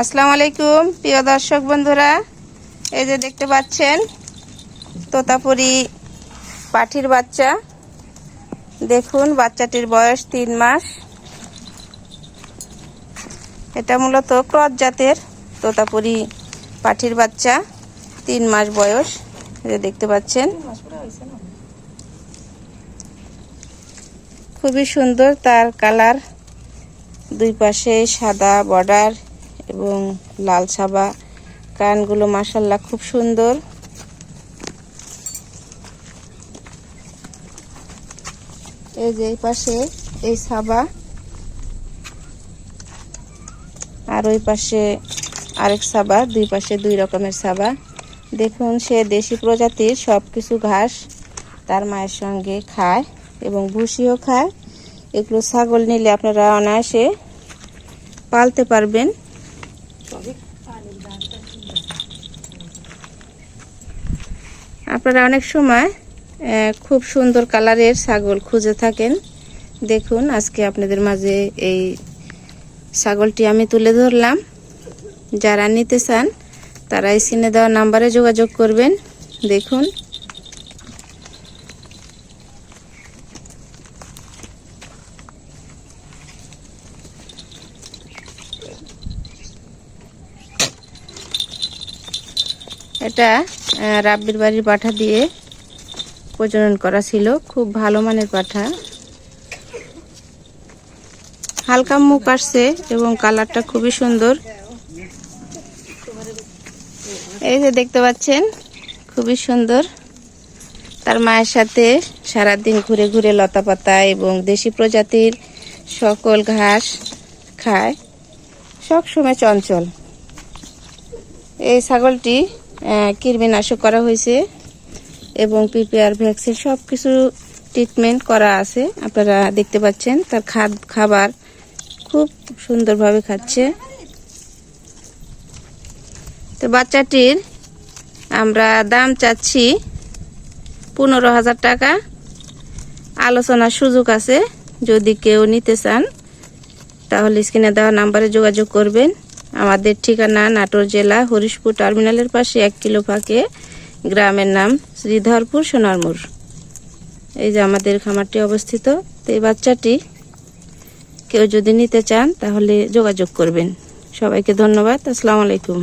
আসসালামু আলাইকুম, প্রিয় দর্শক বন্ধুরা। এই যে দেখতে পাচ্ছেন, তোতাপুরি পাঠির বাচ্চা। দেখুন, বাচ্চাটির বয়স তিন মাস। এটা মূলত ক্রস জাতের তোতাপুরি পাঠির বাচ্চা, তিন মাস বয়স। যে দেখতে পাচ্ছেন। খুবই সুন্দর, তার কালার দুই পাশে সাদা বর্ডার। এবং লাল সাবা কানগুলো মাসাল্লাহ খুব সুন্দর। এই যে এই পাশে এই সাবা। আর ওই পাশে আরেক সাবা, দুই পাশে দুই রকমের সাবা। দেখুন, সে দেশি প্রজাতির সব কিছু ঘাস তার মায়ের সঙ্গে খায় এবং ভুসিও খায়। এগুলো ছাগল নিলে আপনারা অনায়াসে পালতে পারবেন। আপনারা অনেক সময় খুব সুন্দর কালারের ছাগল খুঁজে থাকেন। দেখুন, আজকে আপনাদের মাঝে এই ছাগলটি আমি তুলে ধরলাম। যারা নিতে চান, তারা এই সিনে দেওয়া নাম্বারে যোগাযোগ করবেন। দেখুন এটা রাব্বির বাড়ির পাঠা দিয়ে প্রজনন করা ছিল। খুব ভালো মানের পাঠা। হালকা মুখ আসছে এবং কালারটা খুবই সুন্দর। এই যে দেখতে পাচ্ছেন, খুবই সুন্দর। তার মায়ের সাথে সারাদিন ঘুরে ঘুরে লতা পাতা এবং দেশি প্রজাতির সকল ঘাস খায়। সবসময় চঞ্চল। এই ছাগলটি কৃমিনাশক করা হয়েছে এবং পিপিআর ভ্যাকসিন সব কিছু ট্রিটমেন্ট করা আছে। আপনারা দেখতে পাচ্ছেন, তার খাদ, খাবার খুব সুন্দরভাবে খাচ্ছে। তো বাচ্চাটির আমরা দাম চাচ্ছি পনেরো হাজার টাকা। আলোচনার সুযোগ আছে, যদি কেউ নিতে চান, তাহলে স্ক্রিনে দেওয়া নাম্বারে যোগাযোগ করবেন। আমাদের ঠিকানা নাটোর জেলা, হরিশপুর টার্মিনালের পাশে এক কিলো ফাঁকে। গ্রামের নাম শ্রীধরপুর সোনারমুর। এই যে আমাদের খামারটি অবস্থিত, তো এই বাচ্চাটি কেউ যদি নিতে চান তাহলে যোগাযোগ করবেন। সবাইকে ধন্যবাদ, আসসালামু আলাইকুম।